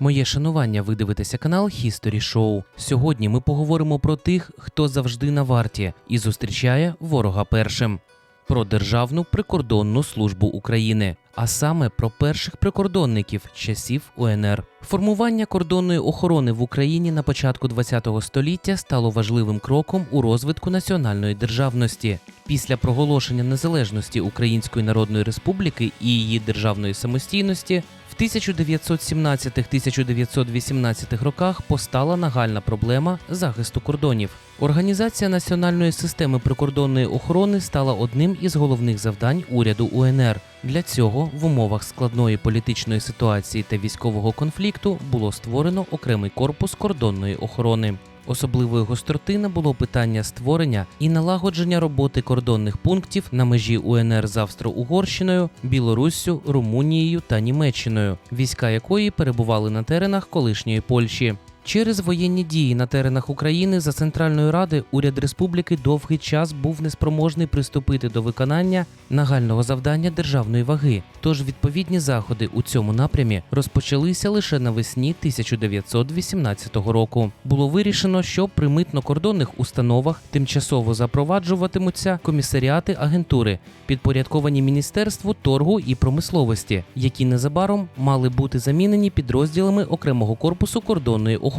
Моє шанування, ви дивитеся канал History Show. Сьогодні ми поговоримо про тих, хто завжди на варті і зустрічає ворога першим. Про Державну прикордонну службу України, а саме про перших прикордонників часів УНР. Формування кордонної охорони в Україні на початку ХХ століття стало важливим кроком у розвитку національної державності. Після проголошення незалежності Української Народної Республіки і її державної самостійності в 1917-1918 роках постала нагальна проблема захисту кордонів. Організація національної системи прикордонної охорони стала одним із головних завдань уряду УНР. Для цього в умовах складної політичної ситуації та військового конфлікту було створено окремий корпус кордонної охорони. Особливої гостроти набуло питання створення і налагодження роботи кордонних пунктів на межі УНР з Австро-Угорщиною, Білоруссю, Румунією та Німеччиною, війська якої перебували на теренах колишньої Польщі. Через воєнні дії на теренах України за Центральної Ради уряд республіки довгий час був неспроможний приступити до виконання нагального завдання державної ваги. Тож відповідні заходи у цьому напрямі розпочалися лише навесні 1918 року. Було вирішено, що при митно-кордонних установах тимчасово запроваджуватимуться комісаріати агентури, підпорядковані Міністерству торгу і промисловості, які незабаром мали бути замінені підрозділами окремого корпусу кордонної охорони,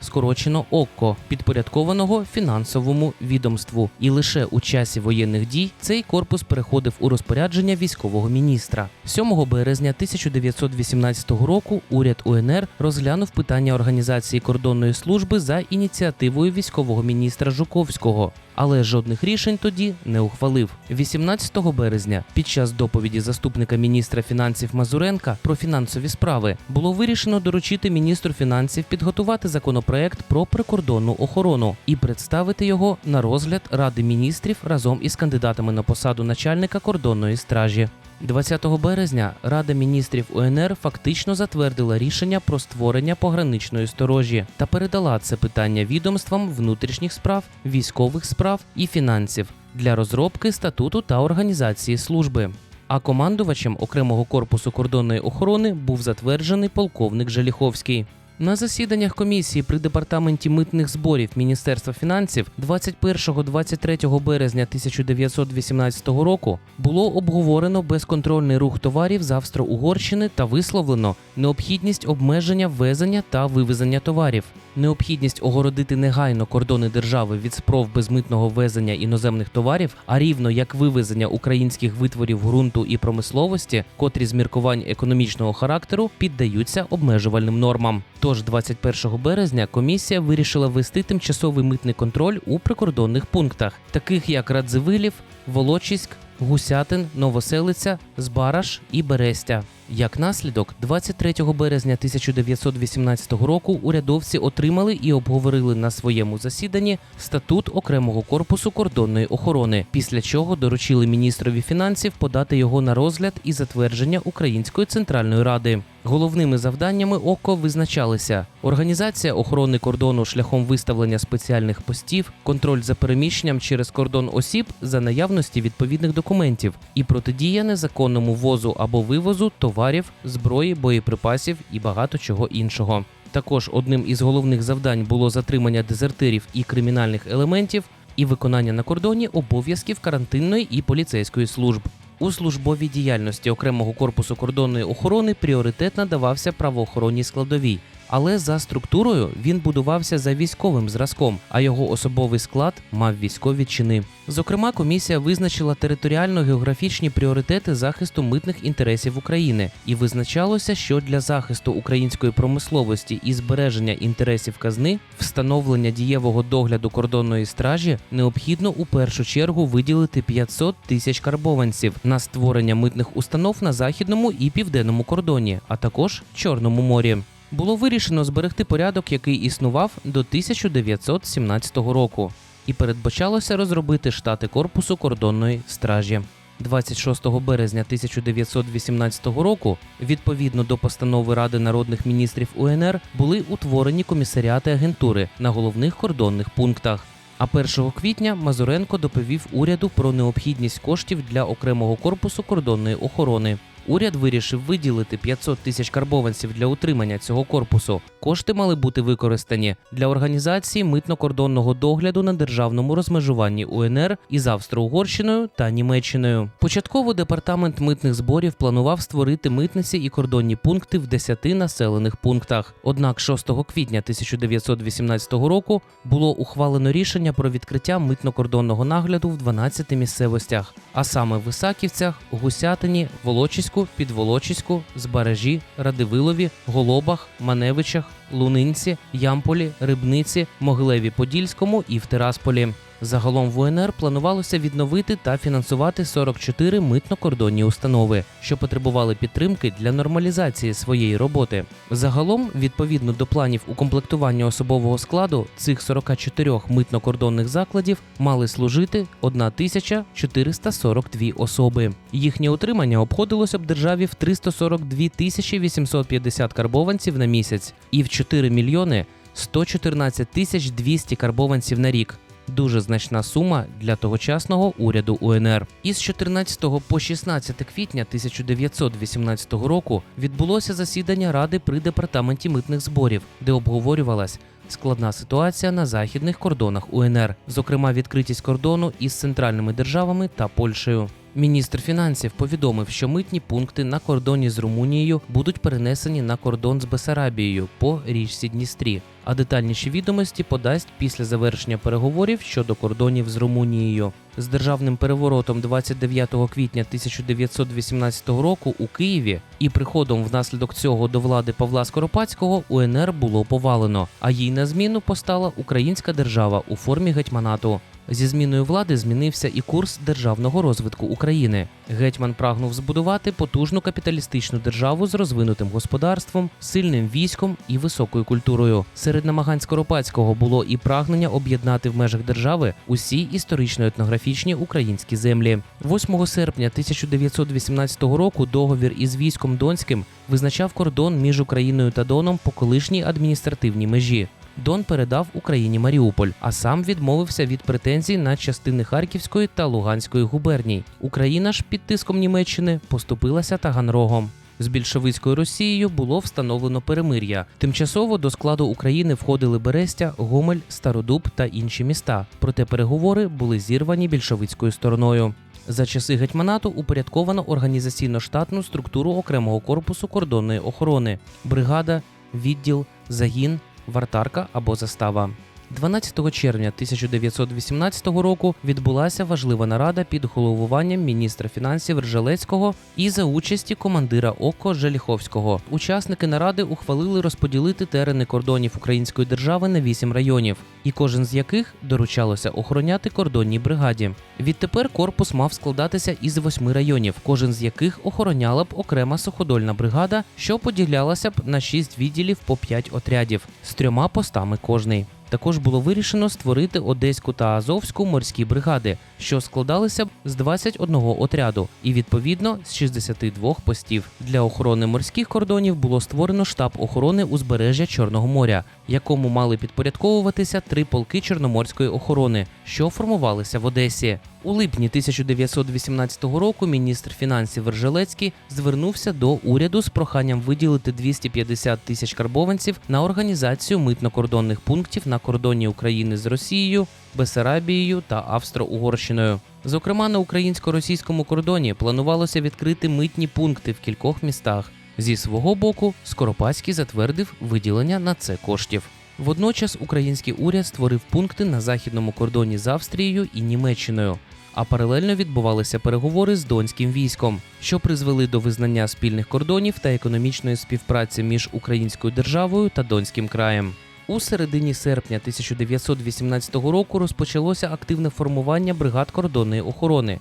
скорочено ОККО, підпорядкованого фінансовому відомству. І лише у часі воєнних дій цей корпус переходив у розпорядження військового міністра. 7 березня 1918 року уряд УНР розглянув питання організації кордонної служби за ініціативою військового міністра Жуковського. Але жодних рішень тоді не ухвалив. 18 березня, під час доповіді заступника міністра фінансів Мазуренка про фінансові справи, було вирішено доручити міністру фінансів підготувати законопроект про прикордонну охорону і представити його на розгляд Ради міністрів разом із кандидатами на посаду начальника кордонної стражі. 20 березня Рада міністрів УНР фактично затвердила рішення про створення пограничної сторожі та передала це питання відомствам внутрішніх справ, військових справ і фінансів для розробки статуту та організації служби. А командувачем окремого корпусу кордонної охорони був затверджений полковник Желіховський. На засіданнях комісії при департаменті митних зборів Міністерства фінансів 21-23 березня 1918 року було обговорено безконтрольний рух товарів з Австро-Угорщини та висловлено необхідність обмеження ввезення та вивезення товарів, необхідність огородити негайно кордони держави від спроб безмитного ввезення іноземних товарів, а рівно як вивезення українських витворів ґрунту і промисловості, котрі з міркувань економічного характеру піддаються обмежувальним нормам. Тож 21 березня комісія вирішила ввести тимчасовий митний контроль у прикордонних пунктах, таких як Радзивилів, Волочиськ, Гусятин, Новоселиця, Збараш і Берестя. Як наслідок, 23 березня 1918 року урядовці отримали і обговорили на своєму засіданні статут окремого корпусу кордонної охорони, після чого доручили міністрові фінансів подати його на розгляд і затвердження Української центральної ради. Головними завданнями ОКО визначалися організація охорони кордону шляхом виставлення спеціальних постів, контроль за переміщенням через кордон осіб за наявності відповідних документів і протидія незаконному ввозу або вивозу товарів, зброї, боєприпасів і багато чого іншого. Також одним із головних завдань було затримання дезертирів і кримінальних елементів і виконання на кордоні обов'язків карантинної і поліцейської служб. У службовій діяльності окремого корпусу кордонної охорони пріоритет надавався правоохоронній складовій, але за структурою він будувався за військовим зразком, а його особовий склад мав військові чини. Зокрема, комісія визначила територіально-географічні пріоритети захисту митних інтересів України і визначалося, що для захисту української промисловості і збереження інтересів казни, встановлення дієвого догляду кордонної стражі необхідно у першу чергу виділити 500 тисяч карбованців на створення митних установ на західному і південному кордоні, а також Чорному морі. Було вирішено зберегти порядок, який існував до 1917 року, і передбачалося розробити штати корпусу кордонної стражі. 26 березня 1918 року, відповідно до постанови Ради народних міністрів УНР, були утворені комісаріати агентури на головних кордонних пунктах. А 1 квітня Мазуренко доповів уряду про необхідність коштів для окремого корпусу кордонної охорони. Уряд вирішив виділити 500 тисяч карбованців для утримання цього корпусу. Кошти мали бути використані для організації митно-кордонного догляду на державному розмежуванні УНР із Австро-Угорщиною та Німеччиною. Початково департамент митних зборів планував створити митниці і кордонні пункти в 10 населених пунктах. Однак 6 квітня 1918 року було ухвалено рішення про відкриття митно-кордонного нагляду в 12 місцевостях, а саме в Ісаківцях, Гусятині, Волочиську, Підволочиську, Збаражі, Радивилові, Голобах, Маневичах, Лунинці, Ямполі, Рибниці, Могилеві Подільському і в Тирасполі. Загалом в УНР планувалося відновити та фінансувати 44 митно-кордонні установи, що потребували підтримки для нормалізації своєї роботи. Загалом, відповідно до планів укомплектування особового складу, цих 44 митно-кордонних закладів мали служити 1442 особи. Їхнє утримання обходилося б державі в 342 тисячі 850 карбованців на місяць і в 4 мільйони 114 тисяч 200 карбованців на рік. Дуже значна сума для тогочасного уряду УНР. Із 14 по 16 квітня 1918 року відбулося засідання ради при департаменті митних зборів, де обговорювалась складна ситуація на західних кордонах УНР, зокрема відкритість кордону із центральними державами та Польщею. Міністр фінансів повідомив, що митні пункти на кордоні з Румунією будуть перенесені на кордон з Бесарабією по річці Дністрі, а детальніші відомості подасть після завершення переговорів щодо кордонів з Румунією. З державним переворотом 29 квітня 1918 року у Києві і приходом внаслідок цього до влади Павла Скоропадського УНР було повалено, а їй на зміну постала українська держава у формі гетьманату. Зі зміною влади змінився і курс державного розвитку України. Гетьман прагнув збудувати потужну капіталістичну державу з розвинутим господарством, сильним військом і високою культурою. Серед намагань Скоропадського було і прагнення об'єднати в межах держави усі історично-етнографічні українські землі. 8 серпня 1918 року договір із військом Донським визначав кордон між Україною та Доном по колишній адміністративній межі. Дон передав Україні Маріуполь, а сам відмовився від претензій на частини Харківської та Луганської губерній. Україна ж під тиском Німеччини поступилася Таганрогом. З більшовицькою Росією було встановлено перемир'я. Тимчасово до складу України входили Берестя, Гомель, Стародуб та інші міста. Проте переговори були зірвані більшовицькою стороною. За часи гетьманату упорядковано організаційно-штатну структуру окремого корпусу кордонної охорони: бригада, відділ, загін, вартарка або застава. 12 червня 1918 року відбулася важлива нарада під головуванням міністра фінансів Ржелецького і за участі командира ОКО Желіховського. Учасники наради ухвалили розподілити терени кордонів Української держави на вісім районів, і кожен з яких доручалося охороняти кордонній бригаді. Відтепер корпус мав складатися із восьми районів, кожен з яких охороняла б окрема суходольна бригада, що поділялася б на шість відділів по п'ять отрядів з трьома постами кожний. Також було вирішено створити Одеську та Азовську морські бригади, що складалися б з 21 отряду, і відповідно з 62 постів. Для охорони морських кордонів було створено штаб охорони узбережжя Чорного моря, якому мали підпорядковуватися три полки Чорноморської охорони, що формувалися в Одесі. У липні 1918 року міністр фінансів Вержелецький звернувся до уряду з проханням виділити 250 тисяч карбованців на організацію митно-кордонних пунктів на кордоні України з Росією, Бесарабією та Австро-Угорщиною. Зокрема, на українсько-російському кордоні планувалося відкрити митні пункти в кількох містах. Зі свого боку, Скоропадський затвердив виділення на це коштів. Водночас український уряд створив пункти на західному кордоні з Австрією і Німеччиною. А паралельно відбувалися переговори з донським військом, що призвели до визнання спільних кордонів та економічної співпраці між українською державою та Донським краєм. У середині серпня 1918 року розпочалося активне формування бригад кордонної охорони.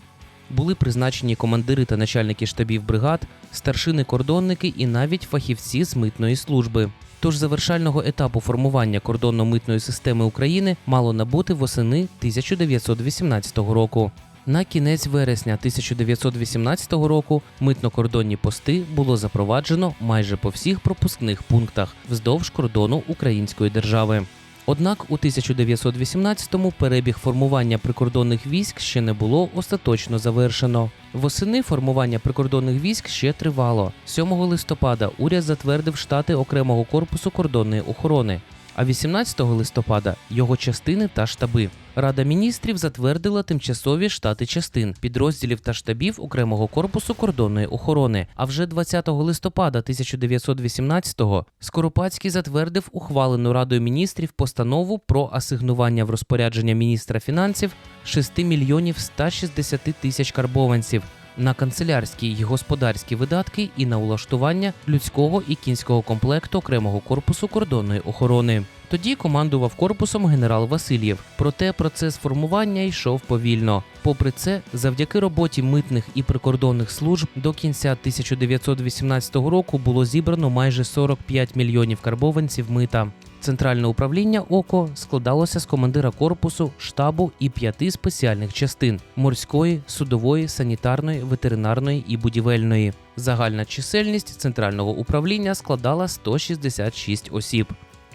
Були призначені командири та начальники штабів бригад, старшини-кордонники і навіть фахівці з митної служби. Тож завершального етапу формування кордонно-митної системи України мало набути восени 1918 року. На кінець вересня 1918 року митно-кордонні пости було запроваджено майже по всіх пропускних пунктах вздовж кордону Української держави. Однак у 1918-му перебіг формування прикордонних військ ще не було остаточно завершено. Восени формування прикордонних військ ще тривало. 7 листопада уряд затвердив штати окремого корпусу кордонної охорони, а 18 листопада його частини та штаби. Рада міністрів затвердила тимчасові штати частин, підрозділів та штабів окремого корпусу кордонної охорони. А вже 20 листопада 1918-го Скоропадський затвердив ухвалену Радою міністрів постанову про асигнування в розпорядження міністра фінансів 6 мільйонів 160 тисяч карбованців на канцелярські й господарські видатки і на улаштування людського і кінського комплекту окремого корпусу кордонної охорони. Тоді командував корпусом генерал Васильєв. Проте процес формування йшов повільно. Попри це, завдяки роботі митних і прикордонних служб до кінця 1918 року було зібрано майже 45 мільйонів карбованців мита. Центральне управління ОКО складалося з командира корпусу, штабу і п'яти спеціальних частин: морської, судової, санітарної, ветеринарної і будівельної. Загальна чисельність центрального управління складала 166 осіб.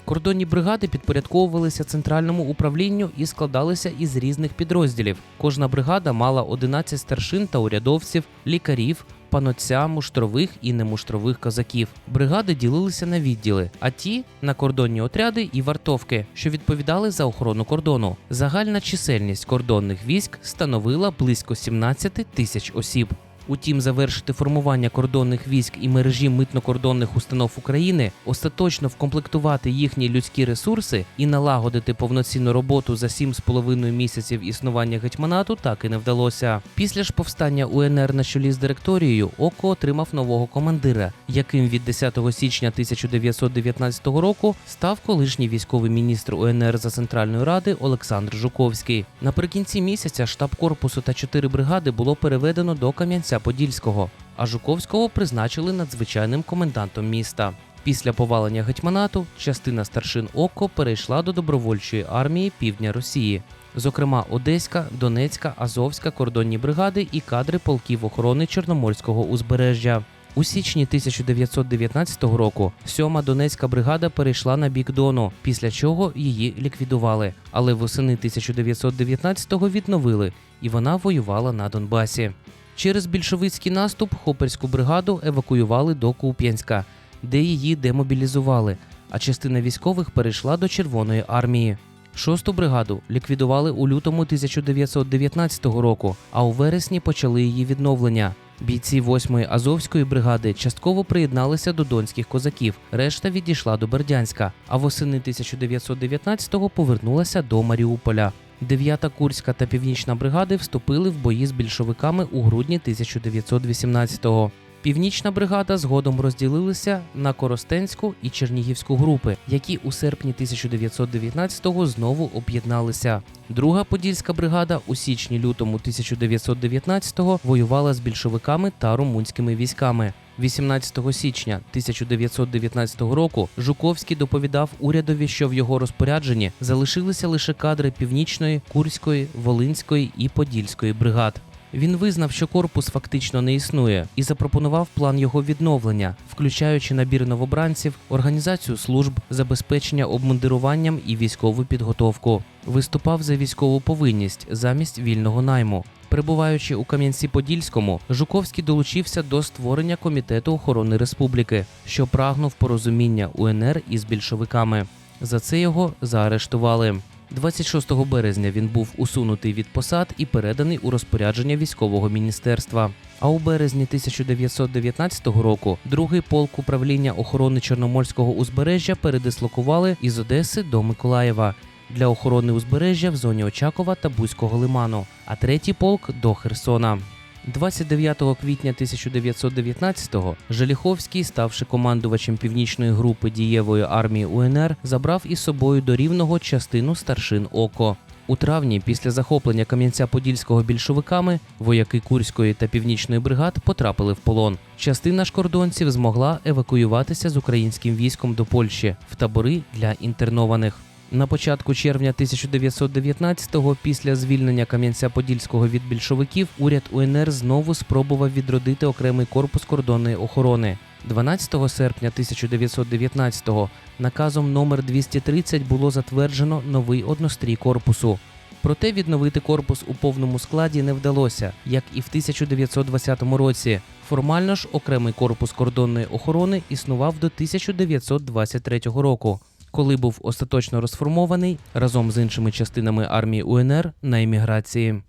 Кордонні бригади підпорядковувалися центральному управлінню і складалися із різних підрозділів. Кожна бригада мала 11 старшин та урядовців, лікарів, панотця, муштрових і немуштрових козаків. Бригади ділилися на відділи, а ті на кордонні отряди і вартовки, що відповідали за охорону кордону. Загальна чисельність кордонних військ становила близько 17 тисяч осіб. Утім, завершити формування кордонних військ і мережі митно-кордонних установ України, остаточно вкомплектувати їхні людські ресурси і налагодити повноцінну роботу за 7,5 місяців існування гетьманату так і не вдалося. Після ж повстання УНР на чолі з директорією ОКО отримав нового командира, яким від 10 січня 1919 року став колишній військовий міністр УНР за Центральної Ради Олександр Жуковський. Наприкінці місяця штаб корпусу та чотири бригади було переведено до Кам'янця Подільського, а Жуковського призначили надзвичайним комендантом міста. Після повалення гетьманату частина старшин ОКО перейшла до добровольчої армії півдня Росії, зокрема Одеська, Донецька, Азовська кордонні бригади і кадри полків охорони Чорноморського узбережжя. У січні 1919 року сьома Донецька бригада перейшла на бік Дону, після чого її ліквідували. Але восени 1919-го відновили, і вона воювала на Донбасі. Через більшовицький наступ Хоперську бригаду евакуювали до Куп'янська, де її демобілізували, а частина військових перейшла до Червоної армії. Шосту бригаду ліквідували у лютому 1919 року, а у вересні почали її відновлення. Бійці 8-ї Азовської бригади частково приєдналися до донських козаків, решта відійшла до Бердянська, а восени 1919-го повернулася до Маріуполя. 9-та Курська та Північна бригади вступили в бої з більшовиками у грудні 1918-го. Північна бригада згодом розділилися на Коростенську і Чернігівську групи, які у серпні 1919-го знову об'єдналися. Друга подільська бригада у січні-лютому 1919-го воювала з більшовиками та румунськими військами. 18 січня 1919 року Жуковський доповідав урядові, що в його розпорядженні залишилися лише кадри північної, курської, волинської і подільської бригад. Він визнав, що корпус фактично не існує, і запропонував план його відновлення, включаючи набір новобранців, організацію служб, забезпечення обмундируванням і військову підготовку. Виступав за військову повинність замість вільного найму. Перебуваючи у Кам'янці-Подільському, Жуковський долучився до створення комітету охорони республіки, що прагнув порозуміння УНР із більшовиками. За це його заарештували. 26 березня він був усунутий від посад і переданий у розпорядження військового міністерства. А у березні 1919 року другий полк управління охорони Чорноморського узбережжя передислокували із Одеси до Миколаєва для охорони узбережжя в зоні Очакова та Бузького лиману, а третій полк до Херсона. 29 квітня 1919-го Желіховський, ставши командувачем північної групи дієвої армії УНР, забрав із собою до рівного частину старшин ОКО. У травні, після захоплення Кам'янця-Подільського більшовиками, вояки Курської та Північної бригад потрапили в полон. Частина ж кордонців змогла евакуюватися з українським військом до Польщі в табори для інтернованих. На початку червня 1919-го, після звільнення Кам'янця-Подільського від більшовиків, уряд УНР знову спробував відродити окремий корпус кордонної охорони. 12 серпня 1919-го наказом номер 230 було затверджено новий однострій корпусу. Проте відновити корпус у повному складі не вдалося, як і в 1920 році. Формально ж окремий корпус кордонної охорони існував до 1923 року, коли був остаточно розформований разом з іншими частинами армії УНР на еміграції.